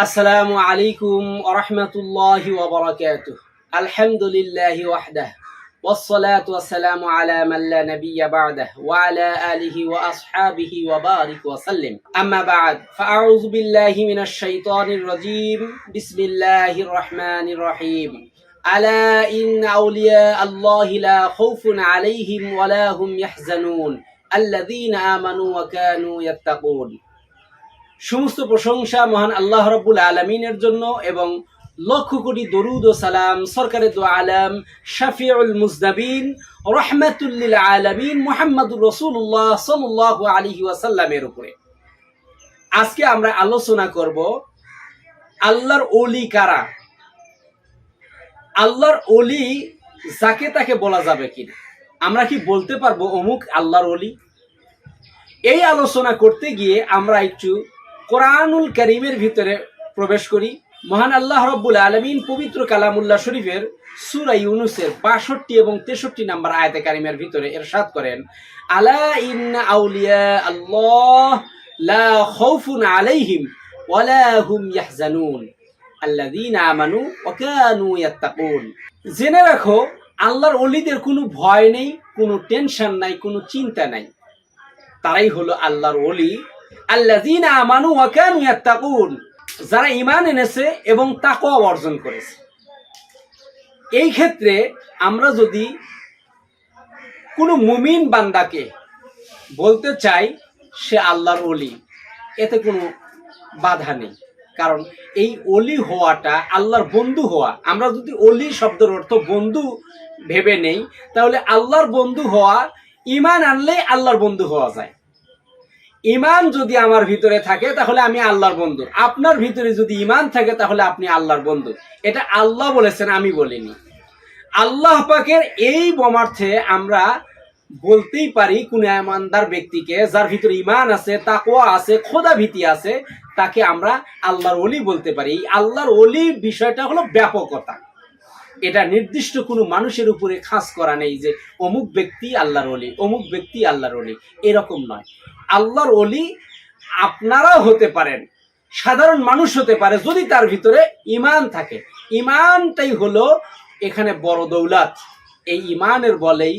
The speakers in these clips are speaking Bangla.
السلام عليكم ورحمة الله وبركاته. الحمد لله وحده والصلاة والسلام على من لا نبي بعده وعلى آله وأصحابه وبارك وسلم. أما بعد فأعوذ بالله من الشيطان الرجيم. بسم الله الرحمن الرحيم. ألا إن أولياء الله لا خوف عليهم ولا هم يحزنون. الذين آمنوا وكانوا يتقون. সমস্ত প্রশংসা মহান আল্লাহ রব্বুল আলমিনের জন্য এবং লক্ষ কোটি দরুদ ও সালাম সরকারে দো আলম শাফিউল মুজনাবিন রহমাতুল্লিল আলমিন মোহাম্মদুর রসুল্লাহ সাল্লাহ আলহি ওয়াসাল্লামের উপরে। আজকে আমরা আলোচনা করব আল্লাহর অলি কারা? আল্লাহর অলি যাকে তাকে বলা যাবে কিনা? আমরা কি বলতে পারব অমুক আল্লাহর অলি এই আলোচনা করতে গিয়ে আমরা একটু কোরআনুল করিমের ভিতরে প্রবেশ করি। মহান আল্লাহ রব্বুল আলমিন পবিত্র কালামুল্লাহ শরীফের সুরা ইউনুসের বাষট্টি এবং তেষট্টি নাম্বার আয়তে কারিমের ভিতরে এরশাদ করেন, আলা ইন্না আউলিয়া আল্লাহ লা খাউফুন আলাইহিম ওয়ালা হুম ইয়াহজানুন। আল্লাযীনা আমানু ওয়া কানু ইয়াত্তাকুন। জেনে রাখো, আল্লাহর অলিদের কোনো ভয় নেই, কোনো টেনশন নাই, কোনো চিন্তা নাই। তারাই হলো আল্লাহর ওলি। আল্লাযীনা আমানু ওয়া যারা ঈমান এনেছে এবং তাকওয়া অর্জন করেছে। এই ক্ষেত্রে আমরা যদি কোনো মুমিন বান্দাকে বলতে চাই, সে আল্লাহর অলি এতে কোনো বাধা নেই। কারণ এই অলি হওয়াটা আল্লাহর বন্ধু হওয়া। আমরা যদি অলি শব্দের অর্থ বন্ধু ভেবে নেই, তাহলে আল্লাহর বন্ধু হওয়া ইমান আনলেই আল্লাহর বন্ধু হওয়া যায়। ইমান যদি আমার ভিতরে থাকে, তাহলে আমি আল্লাহর বন্ধু আপনার ভিতরে যদি ইমান থাকে, তাহলে আপনি আল্লাহর বন্ধু এটা আল্লাহ বলেছেন, আমি বলিনি। আল্লাহ পাকের এই বমার্থে আমরা বলতেই পারি, কোন ইমানদার ব্যক্তিকে যার ভিতরে ইমান আছে তাকোয়া আছে, খোদা ভীতি আছে, তাকে আমরা আল্লাহর অলি বলতে পারি। এই আল্লাহর অলি বিষয়টা হলো ব্যাপকতা। এটা নির্দিষ্ট কোনো মানুষের উপরে খাস করা নেই যে অমুক ব্যক্তি আল্লাহর অলি অমুক ব্যক্তি আল্লাহর অলি এরকম নয়। আল্লাহর অলি আপনারাও হতে পারেন, সাধারণ মানুষ হতে পারে যদি তার ভিতরে ইমান থাকে। ইমানটাই হলো এখানে বড় দৌলাত। এই ইমানের বলেই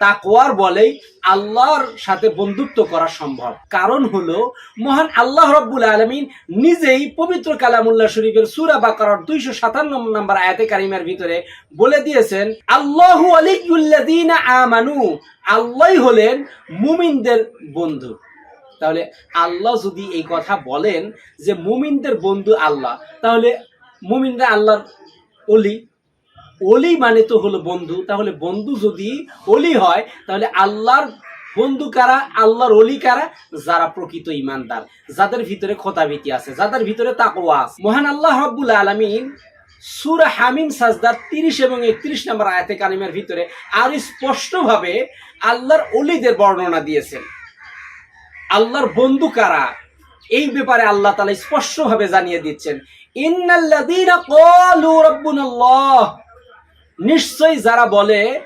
তাকওয়ার বলেই আল্লাহর সাথে বন্ধুত্ব করা সম্ভব। কারণ হলো, মহান আল্লাহ রব্বুল আলমিন নিজেই পবিত্র কালামুল্লাহ শরীফের সুরা বাকার দুইশো সাতান্ন নম্বর আয়াতে কারিমের ভিতরে বলে দিয়েছেন, আল্লাহ আলিউল্লাদিন আমানু আল্লাহ হলেন মুমিনদের বন্ধু। তাহলে আল্লাহ যদি এই কথা বলেন যে মুমিনদের বন্ধু আল্লাহ, তাহলে মুমিনরা আল্লাহর অলি অলি মানে তো হলো বন্ধু। তাহলে বন্ধু যদি অলি হয়, তাহলে আল্লাহর বন্ধু কারা? আল্লাহর অলি কারা? যারা প্রকৃত ইমানদার, যাদের ভিতরে খোতাভীতি আছে, যাদের ভিতরে তাকওয়া আছে। মহান আল্লাহ রব্বুল আলমিন সুরা হামিম সাজদার তিরিশ এবং একত্রিশ নম্বর আয়াতে কালিমের ভিতরে আর স্পষ্টভাবে আল্লাহর অলিদের বর্ণনা দিয়েছেন। আল্লাহর বন্ধু কারা? এই ব্যাপারে আল্লাহ তালা স্পষ্টভাবে জানিয়ে দিচ্ছেন, ইন্নাল্লাযীনা ক্বালু রাব্বুনাল্লাহ নিশ্চয়ই যারা বলে,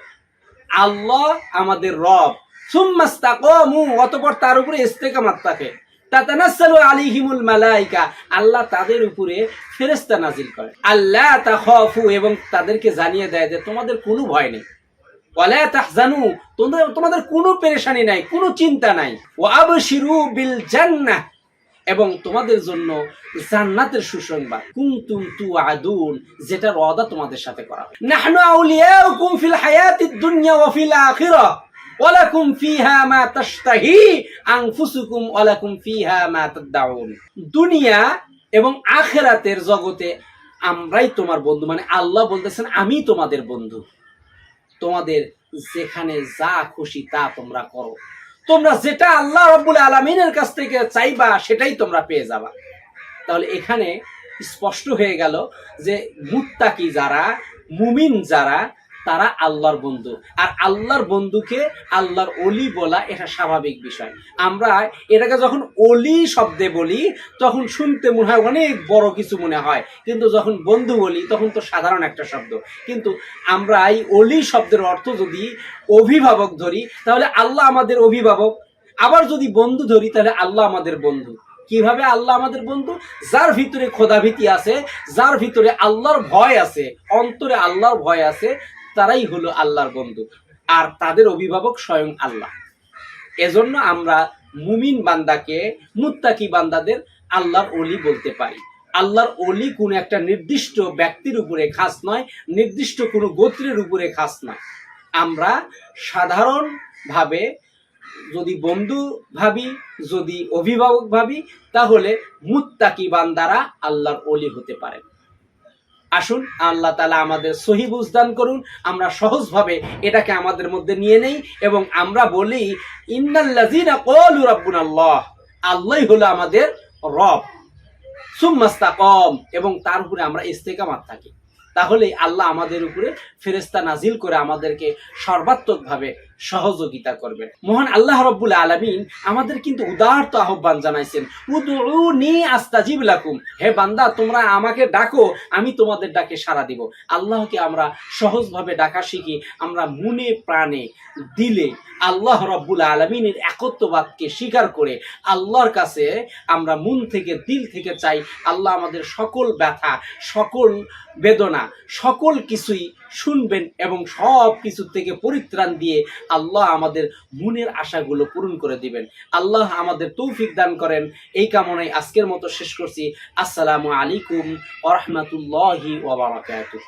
আল্লাহ আমাদের রব। সুম্মাস্তাকামু অতঃপর তার উপরে ইস্তেকামাত থাকে। তাতানাসসালু আলাইহিমুল মালাইকা, আল্লাহ তাদের উপরে ফেরেশতা নাজিল করে আল্লাহ তাখাফু, এবং তাদেরকে জানিয়ে দেয় যে, তোমাদের কোনো ভয় নেই। ওয়ালা তাহজানু, তোমাদের তোমাদের কোনো পেরেশানি নাই, কোনো চিন্তা নাই। ওয়া আবশিরু বিল জান্নাহ এবং তোমাদের জন্য জান্নাতের সুসংবাদ। কুনতুম তুআদুন যেটার ওয়াদা তোমাদের সাথে করা হবে। নাহনু ফিল দুনিয়া ফিল ওয়ালাকুম ফিহা মা তাশতাহি আনফুসুকুম ওয়ালাকুম ফিহা মা তাদউন। দুনিয়া এবং আখিরাতের জগতে আমরাই তোমার বন্ধু মানে আল্লাহ বলতেছেন, আমি তোমাদের বন্ধু। তোমাদের যেখানে যা খুশি তা তোমরা করো। তোমরা যেটা আল্লাহ রব্বুল আলমিনের কাছ থেকে চাইবা, সেটাই তোমরা পেয়ে যাবা। তাহলে এখানে স্পষ্ট হয়ে গেল যে মুত্তাকি যারা, মুমিন যারা তারা আল্লাহর বন্ধু। আর আল্লাহর বন্ধুকে আল্লাহর অলি বলা এটা স্বাভাবিক বিষয়। আমরা এটাকে যখন অলি শব্দে বলি, তখন শুনতে মনে হয় অনেক বড় কিছু মনে হয়। কিন্তু যখন বন্ধু বলি, তখন তো সাধারণ একটা শব্দ। কিন্তু আমরা এই অলি শব্দের অর্থ যদি অভিভাবক ধরি, তাহলে আল্লাহ আমাদের অভিভাবক। আবার যদি বন্ধু ধরি, তাহলে আল্লাহ আমাদের বন্ধু। কীভাবে আল্লাহ আমাদের বন্ধু? যার ভিতরে খোদাভীতি আছে, যার ভিতরে আল্লাহর ভয় আছে, অন্তরে আল্লাহর ভয় আছে তারাই হলো আল্লাহর বন্ধু, আর তাদের অভিভাবক স্বয়ং আল্লাহ। এজন্য আমরা মুমিন বান্দাকে মুত্তাকি বান্দাদের আল্লাহর অলি বলতে পারি। আল্লাহর অলি কোনো একটা নির্দিষ্ট ব্যক্তির উপরে খাস নয়, নির্দিষ্ট কোনো গোত্রের উপরে খাস নয়। আমরা সাধারণভাবে যদি বন্ধু ভাবি, যদি অভিভাবক ভাবি, তাহলে মুত্তাকি বান্দারা আল্লাহর অলি হতে পারে আসুন, আল্লাহ তালা আমাদের সহি বুঝদান করুন, আমরা সহজভাবে এটাকে আমাদের মধ্যে নিয়ে নেই এবং আমরা বলি, ইন্নাল্লাযীনা আল্লাহ আল্লাহই হলো আমাদের রব। সুম্মাস্তাকম, এবং তার উপরে আমরা ইস্তেকামাত থাকি। তাহলে আল্লাহ আমাদের উপরে ফেরেস্তা নাজিল করে আমাদেরকে সর্বাত্মকভাবে সহযোগিতা করবে। মহান আল্লাহ রব্বুল আলমিন আমাদের কিন্তু উদার্ত আহ্বান জানাইছেন। উদুনি আস্তাজিব লাকুম। হে বান্দা, তোমরা আমাকে ডাকো, আমি তোমাদের ডাকে সাড়া দিব। আল্লাহকে আমরা সহজভাবে ডাকা শিখি, আমরা মনে প্রাণে, দিলে আল্লাহ রব্বুল আলমিনের একত্ববাদকে স্বীকার করে আল্লাহর কাছে আমরা মন থেকে, দিল থেকে চাই আল্লাহ আমাদের সকল ব্যথা, সকল বেদনা, সকল কিছুই শুনবেন এবং সব কিছু থেকে পরিত্রাণ দিয়ে আল্লাহ আমাদের মনের আশাগুলো পূরণ করে দিবেন। আল্লাহ আমাদের তৌফিক দান করেন। এই কামনায় আজকের মতো শেষ করছি। আসসালামু আলাইকুম ওরহমতুল্লাহি ওবরাকাতুহ